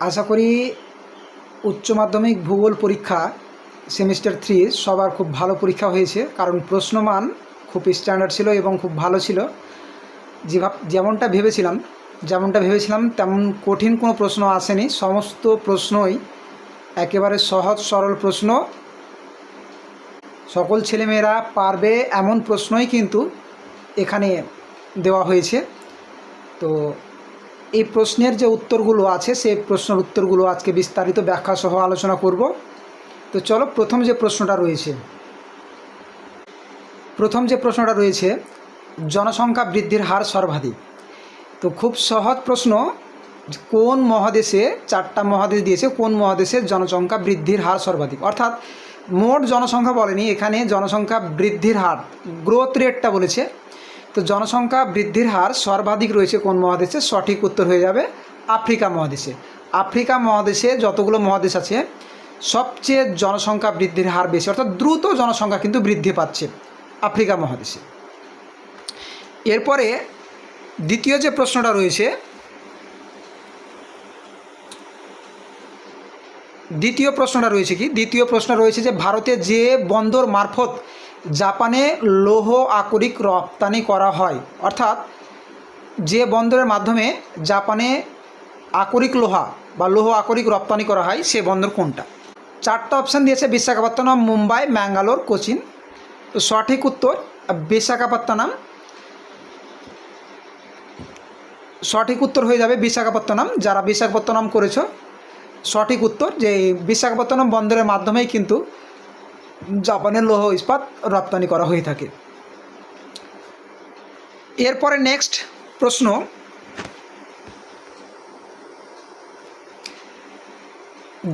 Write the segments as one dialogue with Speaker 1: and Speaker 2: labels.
Speaker 1: আশা করি উচ্চ মাধ্যমিক ভূগোল পরীক্ষা সেমিস্টার থ্রি সবার খুব ভালো পরীক্ষা হয়েছে, কারণ প্রশ্নমান খুব স্ট্যান্ডার্ড ছিল এবং খুব ভালো ছিল। যেমনটা ভেবেছিলাম যেমনটা ভেবেছিলাম, তেমন কঠিন কোনো প্রশ্ন আসেনি। সমস্ত প্রশ্নই একেবারে সহজ, সরল প্রশ্ন। সকল ছেলেমেয়েরা পারবে এমন প্রশ্নই কিন্তু এখানে দেওয়া হয়েছে। তো এই প্রশ্নের যে উত্তরগুলো আছে সেই প্রশ্নের উত্তরগুলো আজকে বিস্তারিত ব্যাখ্যা সহ আলোচনা করব। তো চলো, প্রথম যে প্রশ্নটা রয়েছে, প্রথম যে প্রশ্নটা রয়েছে, জনসংখ্যা বৃদ্ধির হার সর্বাধিক। তো খুব সহজ প্রশ্ন, কোন মহাদেশে, চারটা মহাদেশ দিয়েছে, কোন মহাদেশের জনসংখ্যা বৃদ্ধির হার সর্বাধিক? অর্থাৎ মোট জনসংখ্যা বলেনি, এখানে জনসংখ্যা বৃদ্ধির হার গ্রোথ রেটটা বলেছে। তো জনসংখ্যা বৃদ্ধির হার সর্বাধিক রয়েছে কোন মহাদেশে? সঠিক উত্তর হয়ে যাবে আফ্রিকা মহাদেশে। আফ্রিকা মহাদেশে যতগুলো মহাদেশ আছে, সবচেয়ে জনসংখ্যা বৃদ্ধির হার বেশি, অর্থাৎ দ্রুত জনসংখ্যা কিন্তু বৃদ্ধি পাচ্ছে আফ্রিকা মহাদেশে। এরপরে দ্বিতীয় যে প্রশ্নটা রয়েছে, দ্বিতীয় প্রশ্নটা রয়েছে কি? দ্বিতীয় প্রশ্ন রয়েছে যে ভারতে যে বন্দর মারফত জাপানে লৌহ আকরিক রপ্তানি করা হয়। অর্থাৎ যে বন্দরের মাধ্যমে জাপানে আকরিক লোহা বা লৌহ আকরিক রপ্তানি করা হয়, সে বন্দর কোনটা? চারটা অপশান দিয়েছে বিশাখাপত্তনম, মুম্বাই ম্যাঙ্গালোর কোচিন। তো সঠিক উত্তর বিশাখাপত্তনম। সঠিক উত্তর হয়ে যাবে বিশাখাপত্তনম। যারা বিশাখাপত্তনম করেছ, সঠিক উত্তর যে বিশাখাপত্তনম বন্দরের মাধ্যমেই কিন্তু জাপানের লৌহ ইস্পাত রপ্তানি করা হয়ে থাকে। এরপরে নেক্সট প্রশ্ন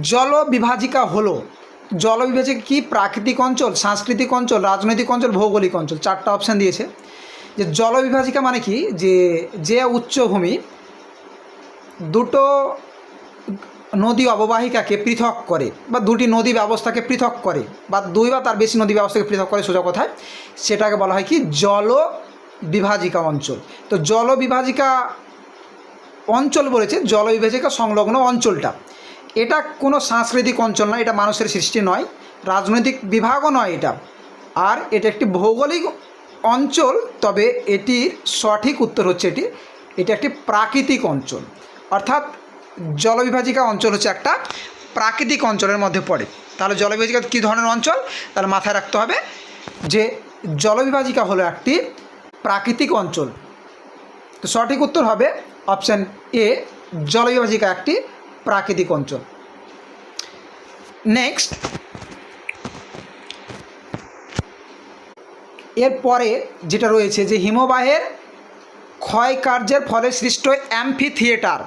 Speaker 1: জল বিভাজিকা হলো জল বিভাজিকা কি প্রাকৃতিক অঞ্চল, সাংস্কৃতিক অঞ্চল, রাজনৈতিক অঞ্চল, ভৌগোলিক অঞ্চল? চারটা অপশান দিয়েছে। যে জল বিভাজিকা মানে কি? যে যে উচ্চভূমি দুটো নদী অববাহিকাকে পৃথক করে বা দুটি নদী ব্যবস্থাকে পৃথক করে বা দুই বা তার বেশি নদী ব্যবস্থাকে পৃথক করে সোজা কথায়? সেটাকে বলা হয় কি? জল বিভাজিকা অঞ্চল। তো জল বিভাজিকা অঞ্চল বলেছে, জল বিভাজিকা সংলগ্ন অঞ্চলটা। এটা কোনো সাংস্কৃতিক অঞ্চল নয়, এটা মানুষের সৃষ্টি নয়, রাজনৈতিক বিভাগও নয় এটা। আর এটা একটি ভৌগোলিক অঞ্চল, তবে এটির সঠিক উত্তর হচ্ছে এটি এটি একটি প্রাকৃতিক অঞ্চল। অর্থাৎ জলবিভাজিকা অঞ্চল হচ্ছে একটা প্রাকৃতিক অঞ্চলের মধ্যে পড়ে। তাহলে জলবিভাজিকা কী ধরনের অঞ্চল? তাহলে মাথায় রাখতে হবে যে জলবিভাজিকা হলো একটি প্রাকৃতিক অঞ্চল। তো সঠিক উত্তর হবে অপশান এ, জলবিভাজিকা একটি প্রাকৃতিক অঞ্চল। নেক্সট, এরপরে যেটা রয়েছে যে হিমবাহের ক্ষয় কার্যের ফলে সৃষ্ট অ্যাম্ফি থিয়েটার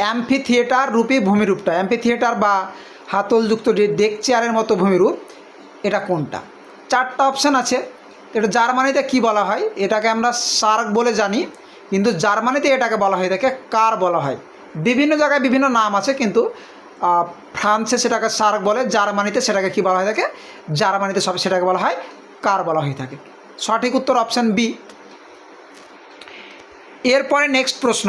Speaker 1: অ্যাম্ফি থিয়েটার রূপী ভূমিরূপটা। অ্যাম্ফি থিয়েটার বা হাতলযুক্ত যে ডেক চেয়ারের মতো ভূমিরূপ, এটা কোনটা? চারটা অপশান আছে। এটা জার্মানিতে কি বলা হয়? এটাকে আমরা সার্ক বলে জানি, কিন্তু জার্মানিতে এটাকে বলা হয় থাকে কার বলা হয়? বিভিন্ন জায়গায় বিভিন্ন নাম আছে, কিন্তু ফ্রান্সে সেটাকে সার্ক বলে, জার্মানিতে সেটাকে কি বলা হয়ে থাকে? জার্মানিতে সব সেটাকে বলা হয় কার বলা হয়ে থাকে। সঠিক উত্তর অপশান বি এরপরে নেক্সট প্রশ্ন।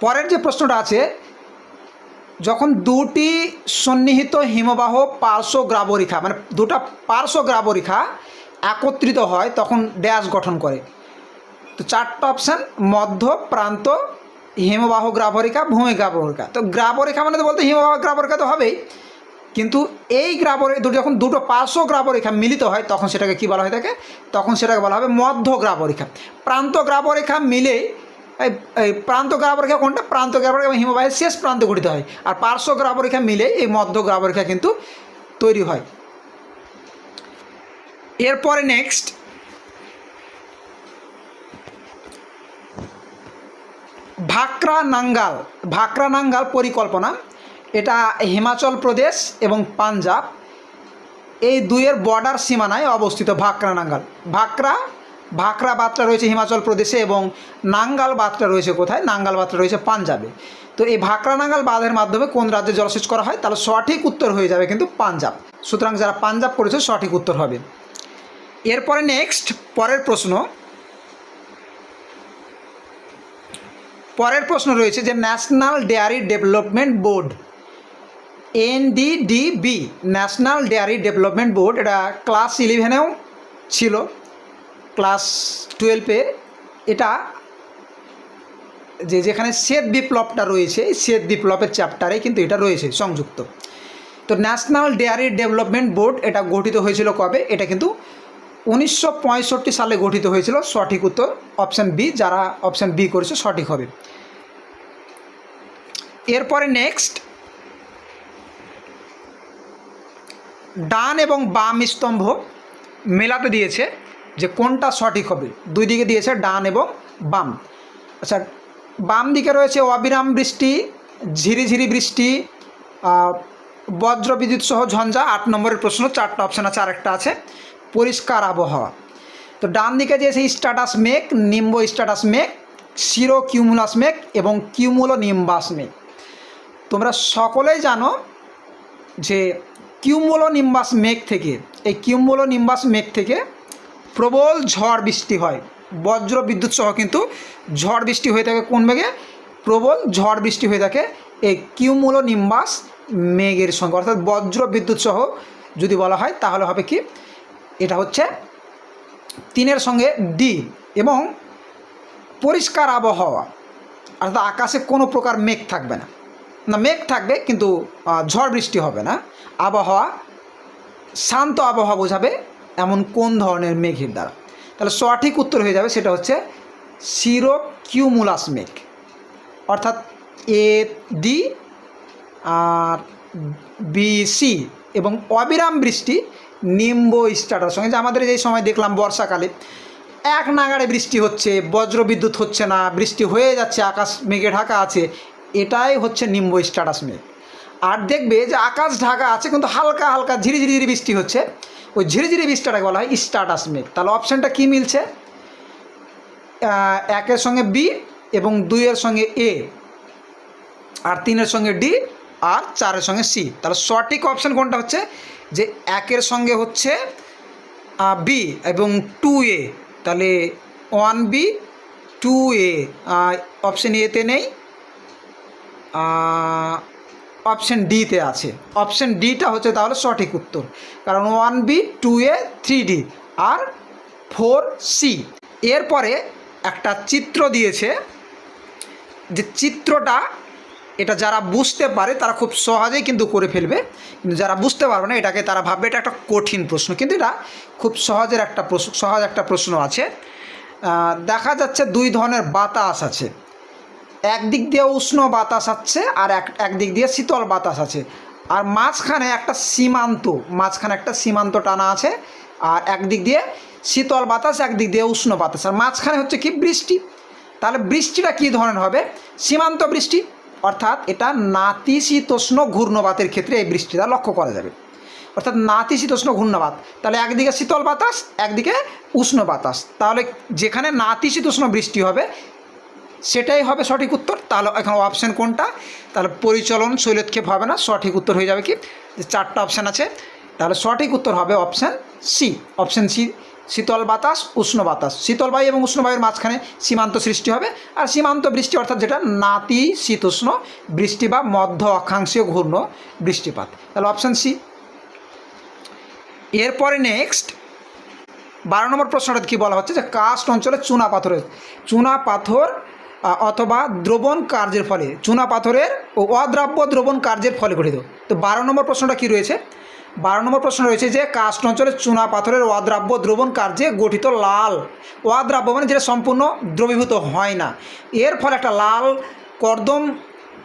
Speaker 1: পরের যে প্রশ্নটা আছে, যখন দুটি সন্নিহিত হিমবাহ পার্শ্ব গ্রাবরেখা মানে দুটা পার্শ্ব গ্রাবরেখা একত্রিত হয়, তখন ড্যাশ গঠন করে। তো চারটা অপশান, মধ্য, প্রান্ত, হিমবাহ গ্রাবরেখা, ভূমি গ্রাবরেখা। তো গ্রাবরেখা মানে তো বলতে হিমবাহ গ্রাবরেখা তো হবেই। কিন্তু এই গ্রাবরে, দুটো যখন দুটো পার্শ্ব গ্রাবরেখা মিলিত হয়, তখন সেটাকে কী বলা হয়ে থাকে তখন সেটাকে বলা হবে মধ্য গ্রাবরেখা। প্রান্ত গ্রাবরেখা মিলে প্রান্ত গ্রাবরেখা কোনটা? প্রান্ত গ্রাবরেখা এবং হিমবাহের শেষ প্রান্ত গঠিত হয়। আর পার্শ্ব গ্রাবরেখা মিলে এই মধ্য গ্রাবরেখা কিন্তু তৈরি হয়। এরপরে নেক্সট ভাকরা নাঙ্গাল। ভাকরা নাঙ্গাল পরিকল্পনা। এটা হিমাচল প্রদেশ এবং পাঞ্জাব। এই দুইয়ের বর্ডার সীমানায় অবস্থিত ভাকরা নাঙ্গাল। ভাকরা ভাকরা বাতটা রয়েছে হিমাচল প্রদেশে এবং নাঙ্গাল বাতটা রয়েছে কোথায়? নাঙ্গাল বাতটা রয়েছে পাঞ্জাবে। তো এই ভাকরা নাঙ্গাল বাঁধের মাধ্যমে কোন রাজ্যে জলসেচ করা হয়? তাহলে সঠিক উত্তর হয়ে যাবে কিন্তু পাঞ্জাব। সুতরাং যারা পাঞ্জাব করেছে, সঠিক উত্তর হবে। এরপরে নেক্সট পরের প্রশ্ন। পরের প্রশ্ন রয়েছে যে national dairy development board, NDDB, national dairy development board, এটা ক্লাস ইলেভেনেও ছিল। ক্লাস টুয়েলভে এটা যে যেখানে শ্বেত বিপ্লবটা রয়েছে শ্বেত বিপ্লবের চ্যাপ্টারে কিন্তু এটা রয়েছে, সংযুক্ত। তো ন্যাশনাল ডেয়ারি ডেভেলপমেন্ট বোর্ড এটা গঠিত হয়েছিল কবে? এটা কিন্তু উনিশশো পঁয়ষট্টি সালে গঠিত হয়েছিল, সঠিক উত্তর অপশান বি যারা অপশান বি করেছে সঠিক হবে। এরপরে নেক্সট ডান এবং বাম স্তম্ভ মেলাতে দিয়েছে। যে কোনটা সঠিক হবে? দুই দিকে দিয়েছে ডান এবং বাম। আচ্ছা বাম দিকে রয়েছে অবিরাম বৃষ্টি ঝিরিঝিরি বৃষ্টি বজ্র বিদ্যুৎ সহ ঝঞ্ঝা, আট নম্বরের প্রশ্ন, চারটা অপশান আছে, আরেকটা আছে, পরিষ্কার আবহাওয়া। তো ডান দিকে দিয়েছে স্ট্যাটাস মেঘ নিম্ব স্ট্যাটাস মেঘ, শিরো কিউমুলাস মেঘ এবং কিউমুলো নিম্বাস মেঘ। তোমরা সকলেই জানো যে কিউমুলো নিম্বাস মেঘ থেকে, এই কিউমুলো নিম্বাস মেঘ থেকে প্রবল ঝড় বৃষ্টি হয়। বজ্র বিদ্যুৎ সহ কিন্তু ঝড় বৃষ্টি হয়ে থাকে কোন মেঘে? প্রবল ঝড় বৃষ্টি হয়ে থাকে এই কিউমুলো নিম্বাস মেঘের সঙ্গে। অর্থাৎ বজ্র বিদ্যুৎ সহ যদি বলা হয়, তাহলে হবে কি? এটা হচ্ছে তিনের সঙ্গে ডি এবং পরিষ্কার আবহাওয়া। অর্থাৎ আকাশে কোনো প্রকার মেঘ থাকবে না। না, মেঘ থাকবে কিন্তু ঝড় বৃষ্টি হবে না। আবহাওয়া, শান্ত আবহাওয়া বোঝাবে এমন কোন ধরনের মেঘের দ্বারা? তাহলে সঠিক উত্তর হয়ে যাবে সেটা হচ্ছে সিরো কিউমুলাস মেঘ। অর্থাৎ এ ডি আর বি সি এবং অবিরাম বৃষ্টি নিম্ব স্টার্টার সঙ্গে যে আমাদের যেই সময় দেখলাম বর্ষাকালে, এক নাগাড়ে বৃষ্টি হচ্ছে বজ্র বিদ্যুৎ হচ্ছে না, বৃষ্টি হয়ে যাচ্ছে, আকাশ মেঘে ঢাকা আছে, এটাই হচ্ছে নিম্ব স্টাটাস মেঘ। আর দেখবে যে আকাশ ঢাকা আছে, কিন্তু হালকা হালকা ঝিরিঝিরি ঝিরি বৃষ্টি হচ্ছে। ওই ঝিরিঝিরি বৃষ্টিটাকে বলা হয় স্টাটাস মেঘ। তাহলে অপশানটা কী মিলছে? একের সঙ্গে বি এবং দুইয়ের সঙ্গে এ আর তিনের সঙ্গে ডি আর চারের সঙ্গে সি তাহলে সঠিক অপশান কোনটা হচ্ছে? যে একের সঙ্গে হচ্ছে বি এবং টু এ তাহলে one B two A option এতে নেই। অপশান ডিতে আছে। অপশান ডিটা হচ্ছে তাহলে সঠিক উত্তর। কারণ one B, two A, three D R four C. এরপরে একটা চিত্র দিয়েছে যে চিত্রটা, এটা যারা বুঝতে পারে তারা খুব সহজেই কিন্তু করে ফেলবে। কিন্তু যারা বুঝতে পারবে না, এটাকে তারা ভাববে এটা একটা কঠিন প্রশ্ন। কিন্তু এটা খুব সহজের একটা প্রশ্ন, সহজ একটা প্রশ্ন আছে। দেখা যাচ্ছে দুই ধরনের বাতাস আছে। একদিক দিয়ে উষ্ণ বাতাস আছে আর এক একদিক দিয়ে শীতল বাতাস আছে। আর মাঝখানে একটা সীমান্ত, মাঝখানে একটা সীমান্ত টানা আছে আর একদিক দিয়ে শীতল বাতাস, একদিক দিয়ে উষ্ণ বাতাস। আর মাঝখানে হচ্ছে কি বৃষ্টি। তাহলে বৃষ্টিটা কী ধরনের হবে? সীমান্ত বৃষ্টি, অর্থাৎ এটা নাতিশীতোষ্ণ ঘূর্ণবাতের ক্ষেত্রে এই বৃষ্টিটা লক্ষ্য করা যাবে। অর্থাৎ নাতিশীতোষ্ণ ঘূর্ণবাত। তাহলে একদিকে শীতল বাতাস, একদিকে উষ্ণ বাতাস। তাহলে যেখানে নাতিশীতোষ্ণ বৃষ্টি হবে সেটাই হবে সঠিক উত্তর। তাহলে এখন অপশান কোনটা? তাহলে পরিচলন শৈলক্ষেপ হবে না, সঠিক উত্তর হয়ে যাবে কি? যে চারটা অপশান আছে। তাহলে সঠিক উত্তর হবে অপশান সি অপশান সি শীতল বাতাস, উষ্ণ বাতাস। শীতল বায়ু এবং উষ্ণ বায়ুর মাঝখানে সীমান্ত সৃষ্টি হবে। আর সীমান্ত বৃষ্টি অর্থাৎ যেটা নাতি শীতোষ্ণ বৃষ্টি বা মধ্য অক্ষাংশীয় ঘূর্ণ বৃষ্টিপাত। তাহলে অপশান সি এরপরে নেক্সট বারো নম্বর প্রশ্নটা কী বলা হচ্ছে? যে কাস্ট অঞ্চলে চুনা পাথরের, চুনা পাথর অথবা দ্রবণ কার্যের ফলে, চুনা পাথরের ও অদ্রাব্য দ্রবণ কার্যের ফলে গঠিত। তো বারো নম্বর প্রশ্নটা কী রয়েছে? বারো নম্বর প্রশ্ন রয়েছে যে কাস্ট অঞ্চলে চুনা পাথরের অদ্রাব্য দ্রবণ কার্যে গঠিত লাল। অদ্রাব্য মানে যেটা সম্পূর্ণ দ্রবীভূত হয় না। এর ফলে একটা লাল কর্দম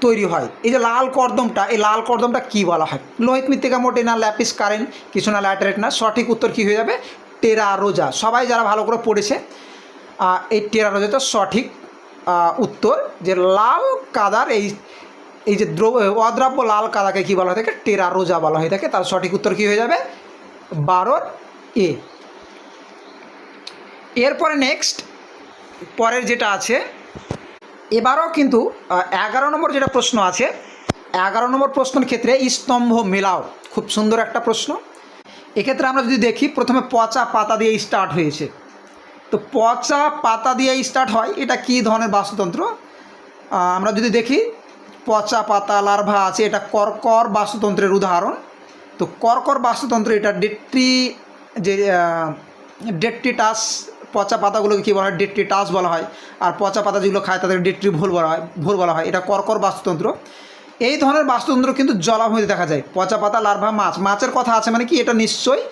Speaker 1: তৈরি হয়। এই যে লাল কর্দমটা, এই লাল কর্দমটা কি বলা হয়? লোহিত মৃত্তিকা মোটে না, ল্যাপিস কারেন্ট, কিছু না, ল্যাটারেট না, সঠিক উত্তর কী হয়ে যাবে? টেরা রোজা। সবাই যারা ভালো করে পড়েছে এই টেরা রোজাটা সঠিক উত্তর যে লাল কাদার এই এই যে দ্রব অদ্রাব্য লাল কাদাকে কী বলা হয়ে? থাকে টেরা রোজা বলা হয়ে থাকে তার সঠিক উত্তর কী হয়ে যাবে? বারোর এ। এরপরে নেক্সট পরের যেটা আছে, এবারও কিন্তু এগারো নম্বর যেটা প্রশ্ন আছে, এগারো নম্বর প্রশ্নের ক্ষেত্রে স্তম্ভ মেলাও। খুব সুন্দর একটা প্রশ্ন। এক্ষেত্রে আমরা যদি দেখি, প্রথমে পচা পাতা দিয়ে স্টার্ট হয়েছে। তো পচা পাতা দিয়ে স্টার্ট হয়। এটা কী ধরনের বাস্তুতন্ত্র? আমরা যদি দেখি, পচা পাতা লার্ভা আছে, এটা কর্কর বাস্তুতন্ত্রের উদাহরণ। তো কর্কর বাস্তুতন্ত্র, এটা ডেট্রি, যে ডেট্রিটাস, পচা পাতাগুলোকে কী বলা হয়? ডেট্রিটাস বলা হয়। আর পচা পাতা যেগুলো খায়, তাদের ডেট্রি ভুল বলা হয়, ভুল বলা হয়। এটা কর্কর বাস্তুতন্ত্র। এই ধরনের বাস্তুতন্ত্র কিন্তু জলাভূমিতে দেখা যায়। পচা পাতা লার্ভা মাছ। মাছের কথা আছে মানে কি? এটা নিশ্চয়ই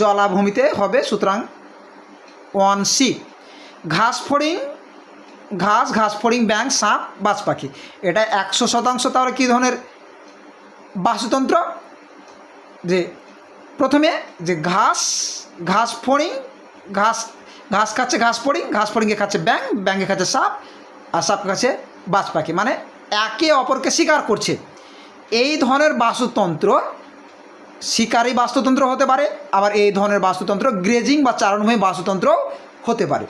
Speaker 1: জলাভূমিতে হবে, সুতরাং ওয়ান সি। ঘাস ফড়িং, ঘাস ঘাস ফড়িং ব্যাং সাপ, বাজ পাখি। এটা একশো শতাংশ তাহলে কী ধরনের বাস্তুতন্ত্র? যে প্রথমে যে ঘাস ঘাস ফড়িং, ঘাস ঘাস খাচ্ছে ঘাস ফড়িং, ঘাস ফড়িংয়ে খাচ্ছে ব্যাং ব্যাঙে খাচ্ছে সাপ, আর সাপ খাচ্ছে বাজ পাখি। মানে একে অপরকে শিকার করছে। এই ধরনের বাস্তুতন্ত্র শিকারী বাস্তুতন্ত্র হতে পারে, আবার এই ধরনের বাস্তুতন্ত্র গ্রেজিং বা চারণভূমি বাস্তুতন্ত্র হতে পারে।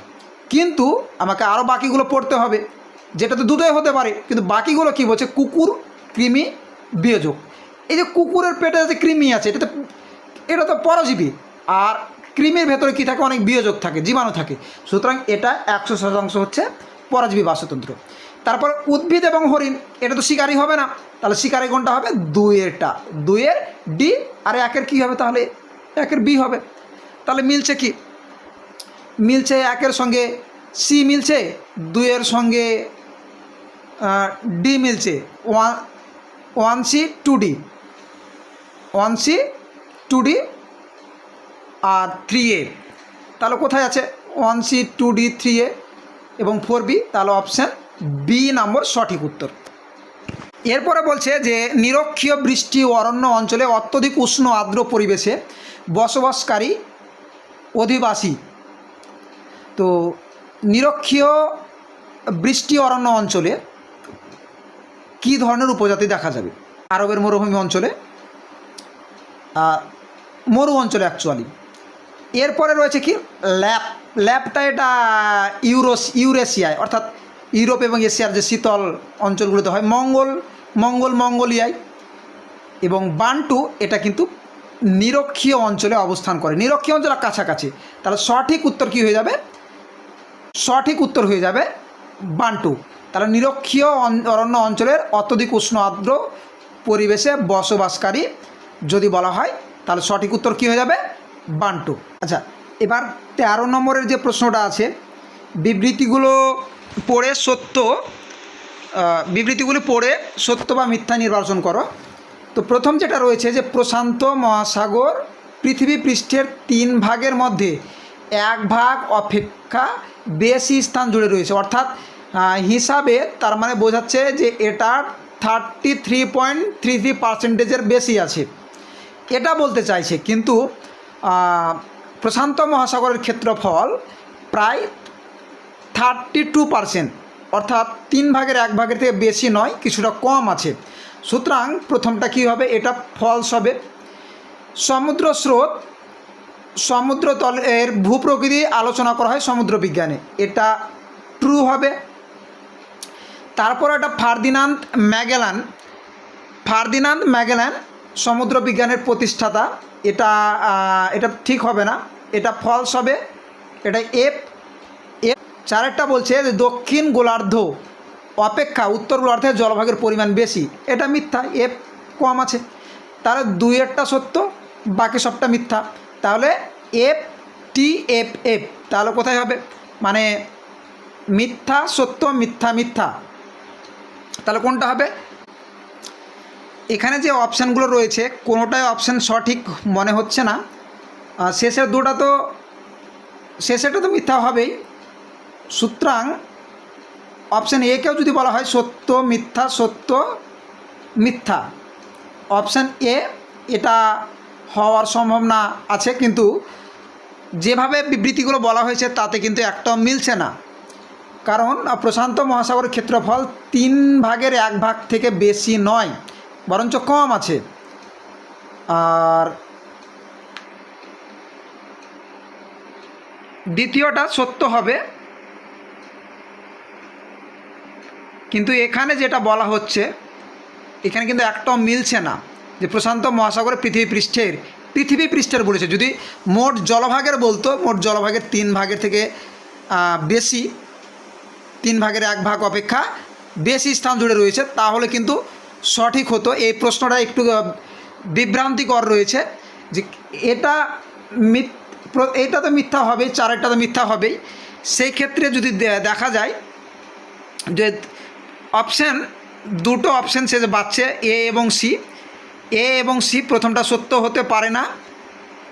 Speaker 1: কিন্তু আমাকে আরও বাকিগুলো পড়তে হবে, যেটা তো দুটোই হতে পারে, কিন্তু বাকিগুলো কী বলছে? কুকুর, কৃমি, বিয়োজক। এই যে কুকুরের পেটে যে কৃমি আছে, এটা তো এটা তো পরজীবী, আর কৃমির ভেতরে কী থাকে? অনেক বিয়োজক থাকে, জীবাণু থাকে। সুতরাং এটা একশো শতাংশ হচ্ছে পরজীবী বাস্তুতন্ত্র। তারপর উদ্ভিদ এবং হরিণ, এটা তো শিকারী হবে না। তাহলে শিকারী কোনটা হবে দুইয়েরটা। দুইয়ের ডি আর একের কি হবে তাহলে? একের বি হবে। তাহলে মিলছে কি? মিলছে একের সঙ্গে সি মিলছে, দুইয়ের সঙ্গে ডি মিলছে। One one C two D one C two D R three A তাহলে কোথায় আছে? One C two D three A এবং ফোর বি তাহলে অপশান বি নম্বর সঠিক উত্তর। এরপরে বলছে যে, নিরক্ষীয় বৃষ্টি অরণ্য অঞ্চলে অত্যধিক উষ্ণ আর্দ্র পরিবেশে বসবাসকারী অধিবাসী। তো, নিরক্ষীয় বৃষ্টি অরণ্য অঞ্চলে কী ধরনের উপজাতি দেখা যাবে? আরবের মরুভূমি অঞ্চলে মরু অঞ্চলে অ্যাকচুয়ালি এরপরে রয়েছে কি? ল্যাপ ল্যাপটা এটা ইউরোস, ইউরেশিয়ায়, অর্থাৎ ইউরোপ এবং এশিয়ার যে শীতল অঞ্চলগুলোতে হয়, মঙ্গল মঙ্গল মঙ্গোলিয়ায় এবং বান্টু এটা কিন্তু নিরক্ষীয় অঞ্চলে অবস্থান করে। নিরক্ষীয় অঞ্চলের কাছাকাছি। তাহলে সঠিক উত্তর কী হয়ে যাবে? সঠিক উত্তর হয়ে যাবে বান্টু। তাহলে নিরক্ষীয় অরণ্য অঞ্চলের অত্যধিক উষ্ণ আর্দ্র পরিবেশে বসবাসকারী যদি বলা হয়, তাহলে সঠিক উত্তর কী হয়ে যাবে? বান্টু। আচ্ছা এবার তেরো নম্বরের যে প্রশ্নটা আছে, বিবৃতিগুলো পড়ে সত্য বিবৃতিগুলি পড়ে সত্য বা মিথ্যা নির্বাচন করো। তো প্রথম যেটা রয়েছে যে প্রশান্ত মহাসাগর পৃথিবী পৃষ্ঠের তিন ভাগের মধ্যে এক ভাগ অপেক্ষা বেশি স্থান জুড়ে রয়েছে। অর্থাৎ হিসাবে তার মানে বোঝাচ্ছে যে এটার thirty three point three three পার্সেন্টেজের বেশি আছে। এটা বলতে চাইছে, কিন্তু প্রশান্ত মহাসাগরের ক্ষেত্রফল প্রায় থার্টি টু পারসেন্ট অর্থাৎ তিন ভাগের এক ভাগের থেকে বেশি নয়, কিছুটা কম আছে। সুতরাং প্রথমটা কী হবে? এটা ফলস হবে। সমুদ্র স্রোত, সমুদ্র তলের ভূপ্রকৃতি আলোচনা করা হয় সমুদ্র বিজ্ঞানে। এটা ট্রু হবে। তারপর একটা ফার্দিনান্দ ম্যাগেলান। ফার্দিনান্দ ম্যাগেলান সমুদ্র বিজ্ঞানের প্রতিষ্ঠাতা। এটা এটা ঠিক হবে না। এটা ফলস হবে। এটা এফ চারেরটা বলছে যে দক্ষিণ গোলার্ধ অপেক্ষা উত্তর গোলার্ধে জলভাগের পরিমাণ বেশি। এটা মিথ্যা এফ কম আছে। তাহলে দুইয়েরটা সত্য, বাকি সবটা মিথ্যা। তাহলে এফ টি এফ এফ তাহলে কোথায় হবে? মানে মিথ্যা সত্য, মিথ্যা মিথ্যা। তাহলে কোনটা হবে? এখানে যে অপশানগুলো রয়েছে, কোনোটাই অপশান সঠিক মনে হচ্ছে না। শেষের দুটা তো, শেষেরটা তো মিথ্যা হবেই। সুতরাং অপশান একেও যদি বলা হয় সত্য, মিথ্যা সত্য, মিথ্যা। অপশান এ এটা হওয়ার সম্ভাবনা আছে, কিন্তু যেভাবে বিবৃতিগুলো বলা হয়েছে, তাতে কিন্তু একটাও মিলছে না। কারণ প্রশান্ত মহাসাগরের ক্ষেত্রফল তিন ভাগের এক ভাগ থেকে বেশি নয়, বরঞ্চ কম আছে। আর দ্বিতীয়টা সত্য হবে কিন্তু এখানে যেটা বলা হচ্ছে, এখানে কিন্তু একটাও মিলছে না যে প্রশান্ত মহাসাগরে পৃথিবী পৃষ্ঠের পৃথিবী পৃষ্ঠের বলেছে। যদি মোট জলভাগের বলতো, মোট জলভাগের তিন ভাগের থেকে বেশি, তিন ভাগের এক ভাগ অপেক্ষা বেশি স্থান জুড়ে রয়েছে, তাহলে কিন্তু সঠিক হতো। এই প্রশ্নটা একটু বিভ্রান্তিকর রয়েছে যে এটা এটা তো মিথ্যা হবেই চারেরটা তো মিথ্যা হবেই। সেই ক্ষেত্রে যদি দেখা যায় যে অপশান, দুটো অপশান সে যে বাচ্ছে এ এবং সি। এ এবং সি প্রথমটা সত্য হতে পারে না,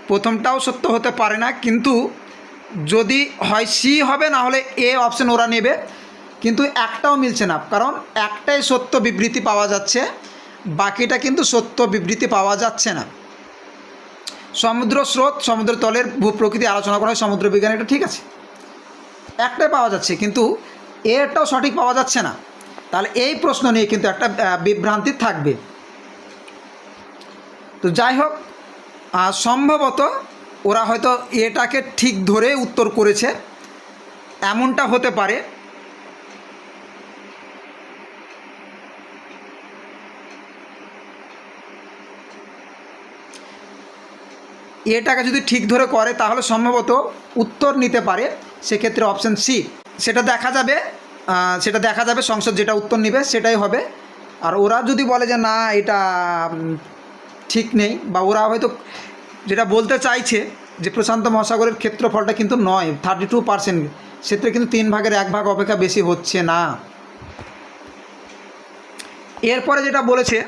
Speaker 1: প্রথমটাও সত্য হতে পারে না, কিন্তু যদি হয় সি হবে না হলে এ অপশান ওরা নেবে। কিন্তু একটাও মিলছে না, কারণ একটাই সত্য বিবৃতি পাওয়া যাচ্ছে, বাকিটা কিন্তু সত্য বিবৃতি পাওয়া যাচ্ছে না। সমুদ্র স্রোত, সমুদ্র তলের ভূপ্রকৃতি আলোচনা করা হয়, সমুদ্র বিজ্ঞান, এটা ঠিক আছে। একটাই পাওয়া যাচ্ছে, কিন্তু এটাও সঠিক পাওয়া যাচ্ছে না। তাহলে এই প্রশ্ন নিয়ে কিন্তু একটা বিভ্রান্তি থাকবে। তো যাই হোক সম্ভবত ওরা হয়তো এটাকে ঠিক ধরে উত্তর করেছে। এমনটা হতে পারে। এটাকে যদি ঠিক ধরে করে, তাহলে সম্ভবত উত্তর নিতে পারে। সেক্ষেত্রে অপশান সি সেটা দেখা যাবে। সেটা দেখা যাবে, সংসদ যেটা উত্তর নেবে, সেটাই হবে। আর ওরা যদি বলে যে, না, এটা ঠিক নেই, বা ওরা হয়তো যেটা বলতে চাইছে যে, প্রশান্ত মহাসাগরের ক্ষেত্রফলটা কিন্তু নয় থার্টি টু পার্সেন্ট সেক্ষেত্রে কিন্তু তিন ভাগের এক ভাগ অপেক্ষা বেশি হচ্ছে না। এরপরে যেটা বলেছে,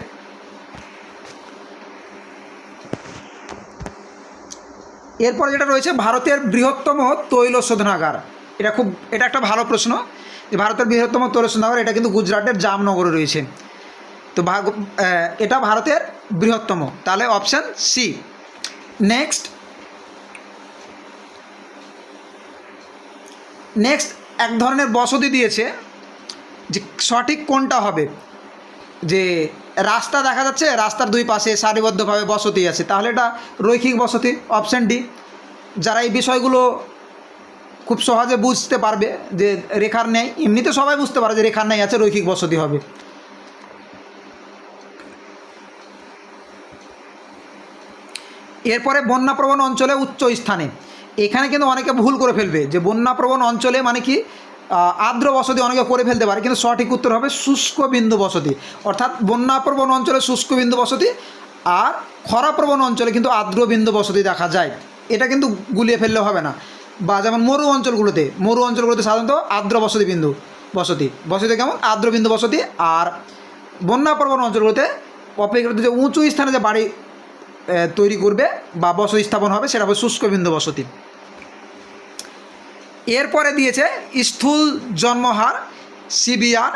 Speaker 1: এরপরে যেটা রয়েছে, ভারতের বৃহত্তম তৈল শোধনাগার। এটা খুব, এটা একটা ভালো প্রশ্ন। ভারতের বৃহত্তম তৈল শোধনাগার এটা কিন্তু গুজরাটের জামনগরে রয়েছে। তো ভাগ এটা ভারতের বৃহত্তম। তাহলে অপশান সি নেক্সট নেক্সট এক ধরনের বসতি দিয়েছে যে সঠিক কোনটা হবে। যে রাস্তা দেখা যাচ্ছে, রাস্তার দুই পাশে সারিবদ্ধভাবে বসতি আছে। তাহলে এটা রৈখিক বসতি অপশান ডি যারা এই বিষয়গুলো খুব সহজে বুঝতে পারবে যে রেখার নেই এমনিতে সবাই বুঝতে পারে যে রেখার নেই আছে, রৈখিক বসতি হবে। এরপরে বন্যাপ্রবণ অঞ্চলে উচ্চ স্থানে এখানে কিন্তু অনেকে ভুল করে ফেলবে যে বন্যাপ্রবণ অঞ্চলে মানে কি? আর্দ্র বসতি অনেকে করে ফেলতে পারে, কিন্তু সঠিক উত্তর হবে শুষ্ক বিন্দু বসতি। অর্থাৎ বন্যাপ্রবণ অঞ্চলে শুষ্ক বিন্দু বসতি আর খরাপ্রবণ অঞ্চলে কিন্তু আর্দ্র বিন্দু বসতি দেখা যায়। এটা কিন্তু গুলিয়ে ফেললে হবে না। বা যেমন মরু অঞ্চলগুলোতে মরু অঞ্চলগুলোতে সাধারণত আর্দ্র বসতি বিন্দু বসতি। বসতি কেমন? আর্দ্র বিন্দু বসতি। আর বন্যাপ্রবণ অঞ্চলগুলোতে অপেক্ষাকৃত যে উঁচু স্থানে যে বাড়ি তৈরি করবে বা বসতি স্থাপন হবে, সেটা হবে শুষ্ক বিন্দু বসতি। এরপরে দিয়েছে স্থূল জন্মহার, সিবিআর।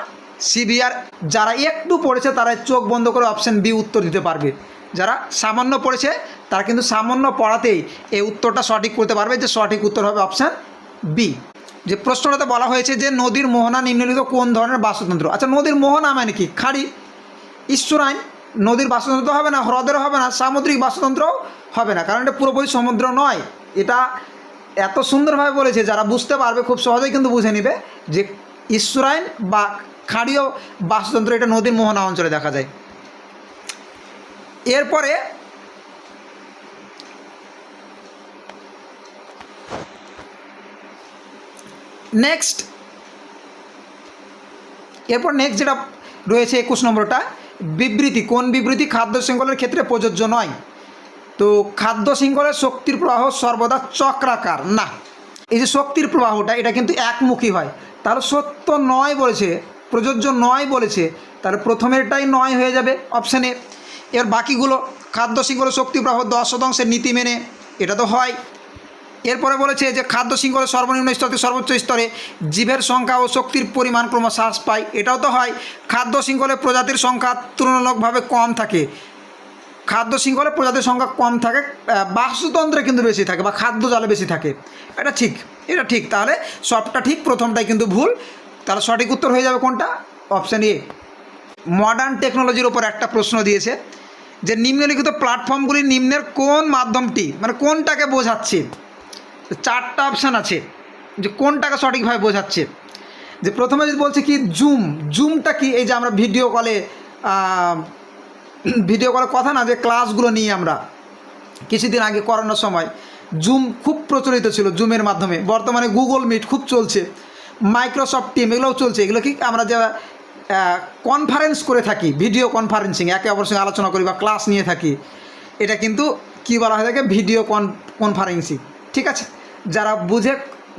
Speaker 1: সিবিআর যারা একটু পড়েছে তারা চোখ বন্ধ করে অপশান বি উত্তর দিতে পারবে। যারা সামান্য পড়েছে, তারা কিন্তু সামান্য পড়াতেই এই উত্তরটা সঠিক করতে পারবে যে সঠিক উত্তর হবে অপশান বি যে প্রশ্নটাতে বলা হয়েছে যে নদীর মোহনা নিম্নলিখিত কোন ধরনের বাস্তুতন্ত্র? আচ্ছা নদীর মোহনা মানে কি? খাড়ি ঈশ্বরাইন নদীর বাস্তুতন্ত্র হবে না, হ্রদের হবে না, সামুদ্রিক বাস্তুতন্ত্রও হবে না। কারণ এটা পুরোপুরি সমুদ্র নয়। এটা এত সুন্দরভাবে বলেছে, যারা বুঝতে পারবে খুব সহজেই কিন্তু বুঝে নেবে যে ঈশ্বরাইন বা খাড়ীয় বাস্তুতন্ত্র এটা নদীর মোহনা অঞ্চলে দেখা যায়। এরপরে নেক্সট এরপর নেক্সট যেটা রয়েছে একুশ নম্বরটা, বিবৃতি। কোন বিবৃতি? খাদ্য শৃঙ্খলের ক্ষেত্রে প্রযোজ্য নয়। তো খাদ্য শৃঙ্খলের শক্তির প্রবাহ সর্বদা চক্রাকার। না, এই যে শক্তির প্রবাহটা, এটা কিন্তু একমুখী হয়। তাহলে সত্য নয় বলেছে, প্রযোজ্য নয় বলেছে, তাহলে প্রথমেরটাই নয় হয়ে যাবে অপশানে এর বাকিগুলো খাদ্য শৃঙ্খলের শক্তি প্রবাহ দশ শতাংশের নীতি মেনে, এটা তো হয়। এরপরে বলেছে যে খাদ্য শৃঙ্খলের সর্বনিম্ন স্তর থেকে সর্বোচ্চ স্তরে জীবের সংখ্যা ও শক্তির পরিমাণ ক্রমশ হ্রাস পায়। এটাও তো হয়। খাদ্য শৃঙ্খলে প্রজাতির সংখ্যা তুলনামূলকভাবে কম থাকে। খাদ্য শৃঙ্খলে প্রজাতির সংখ্যা কম থাকে বাস্তুতন্ত্রে কিন্তু বেশি থাকে বা খাদ্য জালে বেশি থাকে। এটা ঠিক এটা ঠিক। তাহলে সবটা ঠিক, প্রথমটাই কিন্তু ভুল। তাহলে সঠিক উত্তর হয়ে যাবে কোনটা? Option A. মডার্ন টেকনোলজির ওপর একটা প্রশ্ন দিয়েছে যে নিম্নলিখিত প্ল্যাটফর্মগুলি নিম্নের কোন মাধ্যমটি মানে কোনটাকে বোঝাচ্ছে? চারটা অপশান আছে যে কোনটাকে সঠিকভাবে বোঝাচ্ছে। যে প্রথমে যদি বলছে কি জুম জুমটা কি? এই যে আমরা ভিডিও কলে ভিডিও কলে কথা না, যে ক্লাসগুলো নিই আমরা কিছুদিন আগে করোনার সময় জুম খুব প্রচলিত ছিল জুমের মাধ্যমে। বর্তমানে গুগল মিট খুব চলছে মাইক্রোসফট টিম এগুলোও চলছে। এগুলো কি? আমরা যারা কনফারেন্স করে থাকি ভিডিও কনফারেন্সিং একে অপরের সঙ্গে আলোচনা করি বা ক্লাস নিয়ে থাকি। এটা কিন্তু কি বলা হয়ে থাকে ভিডিও কন কনফারেন্সিং ঠিক আছে? যারা বুঝে,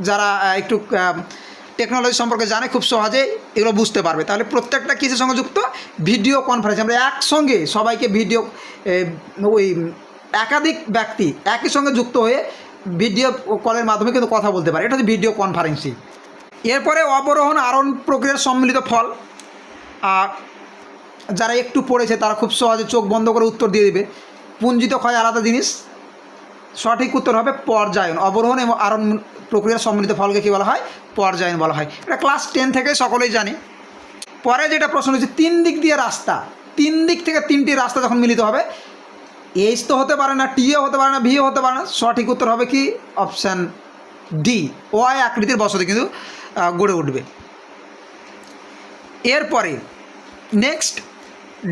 Speaker 1: যারা একটু টেকনোলজি সম্পর্কে জানে খুব সহজেই এগুলো বুঝতে পারবে। তাহলে প্রত্যেকটা কিসের সঙ্গে যুক্ত? ভিডিও কনফারেন্স আমরা একসঙ্গে সবাইকে ভিডিও ওই, একাধিক ব্যক্তি একই সঙ্গে যুক্ত হয়ে ভিডিও কলের মাধ্যমে কিন্তু কথা বলতে পারে। এটা হচ্ছে ভিডিও কনফারেন্সিং এরপরে অবরোহণ আরোহণ প্রক্রিয়ার সম্মিলিত ফল। যারা একটু পড়েছে, তারা খুব সহজে চোখ বন্ধ করে উত্তর দিয়ে দেবে। পুঞ্জিত ক্ষয় আলাদা জিনিস। সঠিক উত্তর হবে পর্যায়ন। অবরোহণ এবং আরোহণ প্রক্রিয়ার সম্মিলিত ফলকে কী বলা হয়? পর্যায়ন বলা হয়। এটা ক্লাস টেন থেকে সকলেই জানি। পরে যেটা প্রশ্ন হচ্ছে, তিন দিক দিয়ে রাস্তা। তিন দিক থেকে তিনটি রাস্তা যখন মিলিত হবে এইচ তো হতে পারে না টিও হতে পারে না ভিও হতে পারে না। সঠিক উত্তর হবে কি? অপশান ডি ওয়াই আকৃতির বসতি কিন্তু গড়ে উঠবে। এরপরে নেক্সট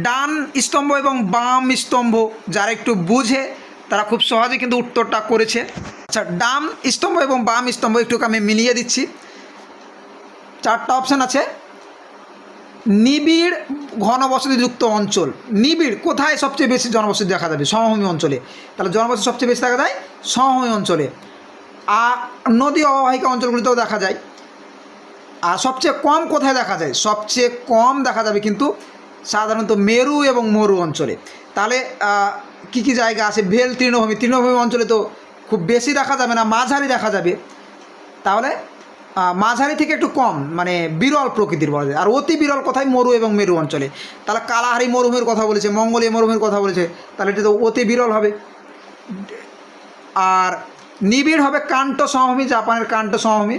Speaker 1: ডান স্তম্ভ এবং বাম স্তম্ভ, যারা একটু বুঝে, তারা খুব সহজে কিন্তু উত্তরটা করেছে। আচ্ছা ডান স্তম্ভ এবং বাম স্তম্ভ একটু আমি মিলিয়ে দিচ্ছি। চারটা অপশান আছে। নিবিড় ঘনবসতিযুক্ত অঞ্চল। নিবিড় কোথায় সবচেয়ে বেশি জনবসতি দেখা যাবে? সমভূমি অঞ্চলে। তাহলে জনবসতি সবচেয়ে বেশি দেখা যায় সমভূমি অঞ্চলে। আর নদী অববাহিকা অঞ্চলগুলিতেও দেখা যায়। আর সবচেয়ে কম কোথায় দেখা যায়? সবচেয়ে কম দেখা যাবে কিন্তু সাধারণত মেরু এবং মরু অঞ্চলে। তাহলে কি কি জায়গা আছে? ভেল, তৃণভূমি। তৃণভূমি অঞ্চলে তো খুব বেশি দেখা যাবে না, মাঝারি দেখা যাবে। তাহলে মাঝারি থেকে একটু কম মানে বিরল প্রকৃতির বলা যায়। আর অতি বিরল কোথায়? মরু এবং মেরু অঞ্চলে। তাহলে কালাহারি মরুভূমির কথা বলেছে, মঙ্গলীয় মরুভূমির কথা বলেছে, তাহলে এটা তো অতি বিরল হবে। আর নিবিড় হবে কান্ট সমভূমি, জাপানের কান্ট সমভূমি।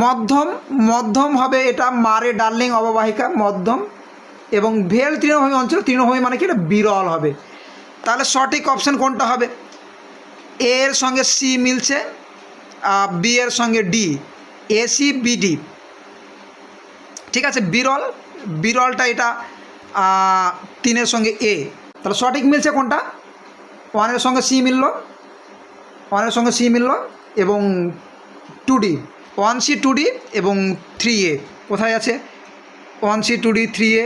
Speaker 1: মধ্যম মধ্যম হবে এটা মারে ডার্লিং অববাহিকা, মধ্যম এবং ভেল তৃণভূমি অঞ্চল, তৃণভূমি মানে কি? এটা বিরল হবে। তাহলে সঠিক অপশান কোনটা হবে? এর সঙ্গে সি মিলছে বি এর সঙ্গে ডি এসি বিডি ঠিক আছে? বিরল, বিরলটা এটা তিনের সঙ্গে এ তাহলে সঠিক মিলছে কোনটা? ওয়ানের সঙ্গে সি মিলল ওয়ানের সঙ্গে সি মিলল এবং two D one C two D এবং থ্রি এ। কোথায় আছে? One C two D three A,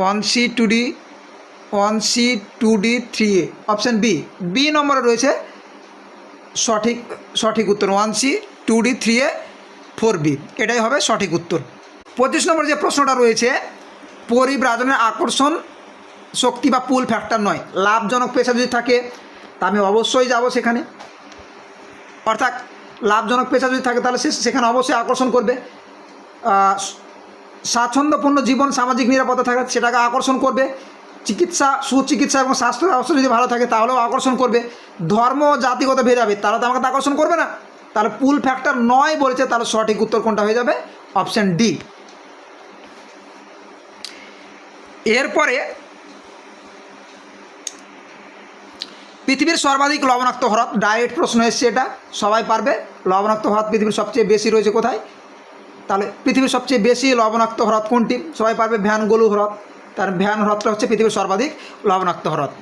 Speaker 1: one C two D, one C two D three A. Option B B নম্বরে রয়েছে সঠিক সঠিক উত্তর। One C two D three A, four B. এটাই হবে সঠিক উত্তর। পঁচিশ নম্বর যে প্রশ্নটা রয়েছে পরিব্রাজনের আকর্ষণ শক্তি বা পুল ফ্যাক্টর নয়। লাভজনক পেশা যদি থাকে, তা আমি অবশ্যই যাব সেখানে। অর্থাৎ লাভজনক পেশা যদি থাকে তাহলে সে সেখানে অবশ্যই আকর্ষণ করবে। স্বাচ্ছন্দ্যপূর্ণ জীবন, সামাজিক নিরাপত্তা থাকে সেটাকে আকর্ষণ করবে। চিকিৎসা, সুচিকিৎসা এবং স্বাস্থ্য ব্যবস্থা যদি ভালো থাকে তাহলেও আকর্ষণ করবে। ধর্ম জাতিগত ভেদাভেদ, তাহলে তো আমাকে আকর্ষণ করবে না। তাহলে পুল ফ্যাক্টর নয় বলেছে, তাহলে সঠিক উত্তর কোনটা হয়ে যাবে? অপশান ডি এরপরে পৃথিবীর সর্বাধিক লবণাক্ত হ্রদ ডাইরেক্ট প্রশ্ন এসছে এটা, সবাই পারবে? লবণাক্ত হ্রদ পৃথিবীর সবচেয়ে বেশি রয়েছে কোথায়? তাহলে পৃথিবীর সবচেয়ে বেশি লবণাক্ত হ্রদ কোনটি? সবাই পারবে ভ্যান গোলু হ্রদ, তার ভ্যান হ্রদটা হচ্ছে পৃথিবীর সর্বাধিক লবণাক্ত হ্রদ।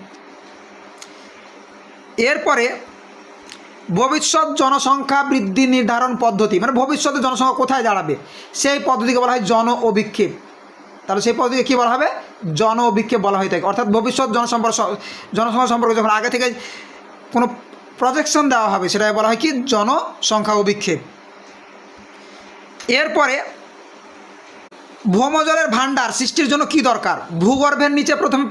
Speaker 1: এরপরে ভবিষ্যৎ জনসংখ্যা বৃদ্ধি নির্ধারণ পদ্ধতি মানে ভবিষ্যতে জনসংখ্যা কোথায় দাঁড়াবে? সেই পদ্ধতিকে বলা হয় জন অভিক্ষেপ। তাহলে সেই পদ্ধতিকে কী বলা হবে? জন অভিক্ষেপ বলা হয়ে থাকে। অর্থাৎ ভবিষ্যৎ জনসম্পর্ক জনসংখ্যা সম্পর্কে যখন আগে থেকে কোনো প্রজেকশন দেওয়া হবে, সেটাকে বলা হয় কি? জনসংখ্যা অভিক্ষেপ। এরপরে ভৌমজলের ভাণ্ডার সৃষ্টির জন্য কি দরকার? ভূগর্ভের নিচে প্রথমে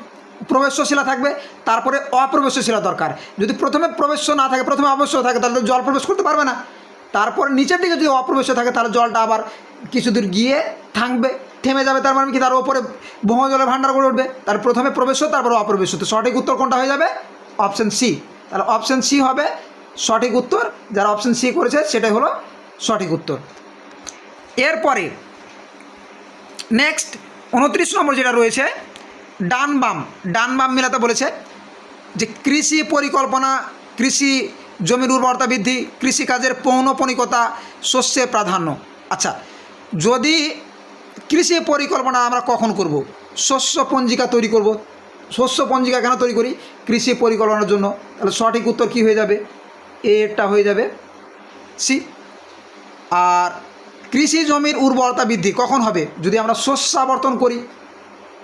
Speaker 1: প্রবেশ্য শিলা থাকবে, তারপরে অপ্রবেশ্য শিলা দরকার। যদি প্রথমে প্রবেশ্য না থাকে, প্রথমে অবশ্য থাকে, তাহলে জল প্রবেশ করতে পারবে না। তারপর নিচের দিকে যদি অপ্রবেশ্য থাকে, তাহলে জলটা আবার কিছু দূর গিয়ে থাকবে। থেমে যাবে, তার মানে কি? তার উপরে ভৌমজলের ভাণ্ডার গড়ে উঠবে। তার প্রথমে প্রবেশ্য তারপরে অপ্রবেশ্য তো সঠিক উত্তর কোনটা হয়ে যাবে? Option C. তাহলে অপশান সি হবে সঠিক উত্তর। যারা অপশান সি করেছে, সেটাই হলো সঠিক উত্তর। এরপরে নেক্সট উনত্রিশ নম্বর যেটা রয়েছে ডান বাম ডান বাম মেলাতে বলেছে যে কৃষি পরিকল্পনা, কৃষি জমির উর্বরতা বৃদ্ধি, কৃষিকাজের পৌনপনিকতা, শস্যের প্রাধান্য। আচ্ছা যদি কৃষি পরিকল্পনা আমরা কখন করব? শস্য পঞ্জিকা তৈরি করব। শস্য পঞ্জিকা কেন তৈরি করি? কৃষি পরিকল্পনার জন্য। তাহলে সঠিক উত্তর কী হয়ে যাবে? এটা হয়ে যাবে সি। আর কৃষি জমির উর্বরতা বৃদ্ধি কখন হবে? যদি আমরা শস্যাবর্তন করি,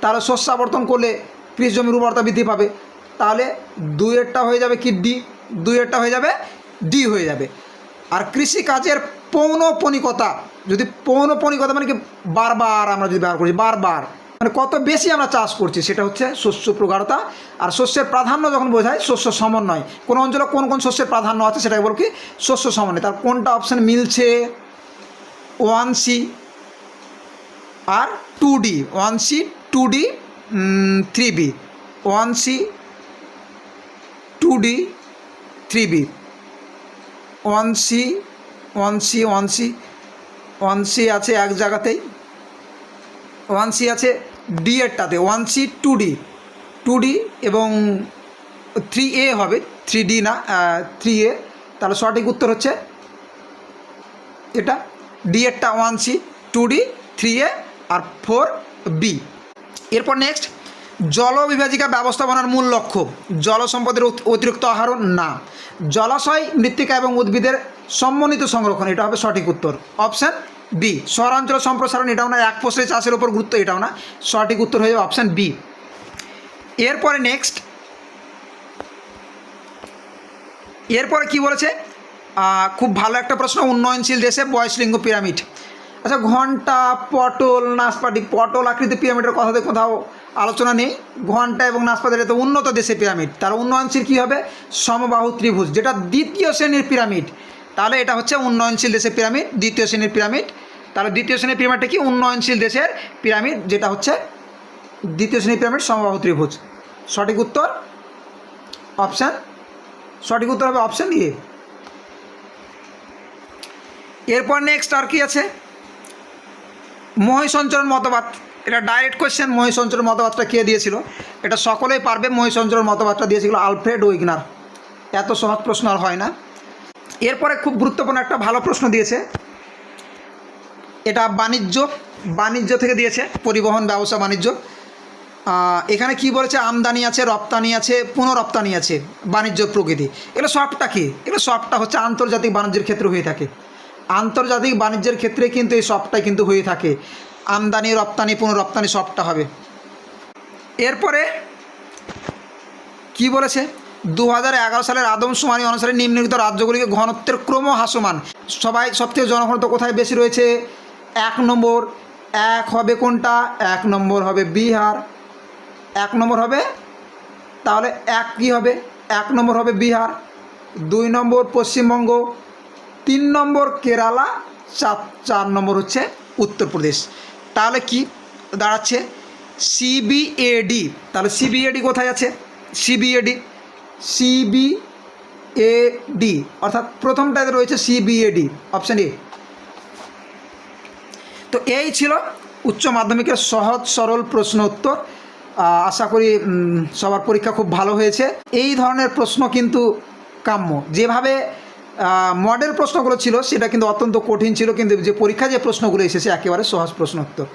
Speaker 1: তাহলে শস্যাবর্তন করলে কৃষি জমির উর্বরতা বৃদ্ধি পাবে। তাহলে দুইয়েরটা হয়ে যাবে কি? ডি। দুইয়েরটা হয়ে যাবে ডি হয়ে যাবে। আর কৃষিকাজের পৌনপনিকতা যদি পৌনপনিকতা মানে কি বারবার আমরা যদি ব্যবহার করছি বারবার মানে কত বেশি আমরা চাষ করছি সেটা হচ্ছে শস্য প্রগাঢ়তা আর শস্যের প্রাধান্য যখন বোঝায়, শস্য সমন্বয়। কোন অঞ্চলে কোন কোন শস্যের প্রাধান্য আছে সেটাকে বল কি শস্য সমন্বয়। তার কোনটা অপশান মিলছে? ওয়ান সি আর two D one C two D three B one C two D three B one C one C one C one C আছে এক জায়গাতেই। ওয়ান সি আছে D এরটাতে। One C two D two D এবং three A হবে। Three D না three A তাহলে সঠিক উত্তর হচ্ছে এটা। D এরটা one C two D three A R four B এরপর নেক্সট জল বিভাজিকা ব্যবস্থাপনার মূল লক্ষ্য। জল সম্পদের অতিরিক্ত আহরণ না। জলাশয়, মৃত্তিকা এবং উদ্ভিদের সম্মানিত সংরক্ষণ। এটা হবে সঠিক উত্তর। অপশান বি, শহরাঞ্চল সম্প্রসারণ, এটাও না, এক ফসলি চাষের উপর গুরুত্ব, এটাও না। সঠিক উত্তর হয়ে যাবে অপশান বি এরপরে নেক্সট এরপরে কি বলেছে? খুব ভালো একটা প্রশ্ন, উন্নয়নশীল দেশে বয়সলিঙ্গ পিরামিড। আচ্ছা ঘণ্টা, পটল, নাশপাতি, পটল আকৃতি পিরামিডের কথাতে কোথাও আলোচনা নেই। ঘণ্টা এবং নাশপাতির তো উন্নত দেশে পিরামিড। তার উন্নয়নশীল কী হবে? সমবাহু ত্রিভুজ, যেটা দ্বিতীয় শ্রেণির পিরামিড। তাহলে এটা হচ্ছে উন্নয়নশীল দেশের পিরামিড, দ্বিতীয় শ্রেণির পিরামিড। তাহলে দ্বিতীয় শ্রেণির পিরামিডটা কি? উন্নয়নশীল দেশের পিরামিড, যেটা হচ্ছে দ্বিতীয় শ্রেণির পিরামিড সমবাহু ত্রিভুজ। সঠিক উত্তর? অপশান? সঠিক উত্তর হবে অপশান এ। এরপর নেক্সট আর কি আছে? মহিষঞ্চরণ মতবাদ। এটা ডাইরেক্ট কোয়েশ্চেন মহিষঞ্চরণ মতবাদটা কে দিয়েছিল? এটা সকলেই পারবে মহিষঞ্চরণ মতবাদটা দিয়েছিল আলফ্রেড উইগনার। এত সহজ প্রশ্ন আর হয় না। এরপরে খুব গুরুত্বপূর্ণ একটা ভালো প্রশ্ন দিয়েছে। এটা বাণিজ্য বাণিজ্য থেকে দিয়েছে, পরিবহন ব্যবসা, বাণিজ্য। এখানে কি বলেছে? আমদানি আছে, রপ্তানি আছে, পুনরপ্তানি আছে, বাণিজ্য প্রকৃতি। এগুলো সবটা কি? এগুলো সবটা হচ্ছে আন্তর্জাতিক বাণিজ্যের ক্ষেত্রে হয়ে থাকে। আন্তর্জাতিক বাণিজ্যের ক্ষেত্রে কিন্তু এই সবটাই কিন্তু হয়ে থাকে। আমদানি, রপ্তানি, পুনরপ্তানি সবটা হবে। এরপরে কি বলেছে? দু হাজার এগারো সালের আদমশুমারি অনুসারে নিম্নলিখিত রাজ্যগুলিকে ঘনত্বের ক্রম হাসমান সবাই সবথেকে জনঘনত্ব কোথায় বেশি রয়েছে? এক নম্বর, এক হবে কোনটা? এক নম্বর হবে বিহার। এক নম্বর হবে? তাহলে এক কী হবে? এক নম্বর হবে বিহার। দুই নম্বর পশ্চিমবঙ্গ। তিন নম্বর কেরালা। চার চার নম্বর হচ্ছে উত্তরপ্রদেশ। তাহলে কি দাঁড়াচ্ছে? সিবিএডি তাহলে সিবিএডি কোথায় আছে? সিবিএডি সিবিএডি অর্থাৎ প্রথমটাতে রয়েছে সিবিএডি অপশান এ তো এই ছিল উচ্চ মাধ্যমিকের সহজ, সরল প্রশ্ন উত্তর। আশা করি সবার পরীক্ষা খুব ভালো হয়েছে। এই ধরনের প্রশ্ন কিন্তু কাম্য। যেভাবে মডেল প্রশ্নগুলো ছিল, সেটা কিন্তু অত্যন্ত কঠিন ছিল, কিন্তু যে পরীক্ষা যে প্রশ্নগুলো এসেছে, একেবারে সহজ প্রশ্ন উত্তর।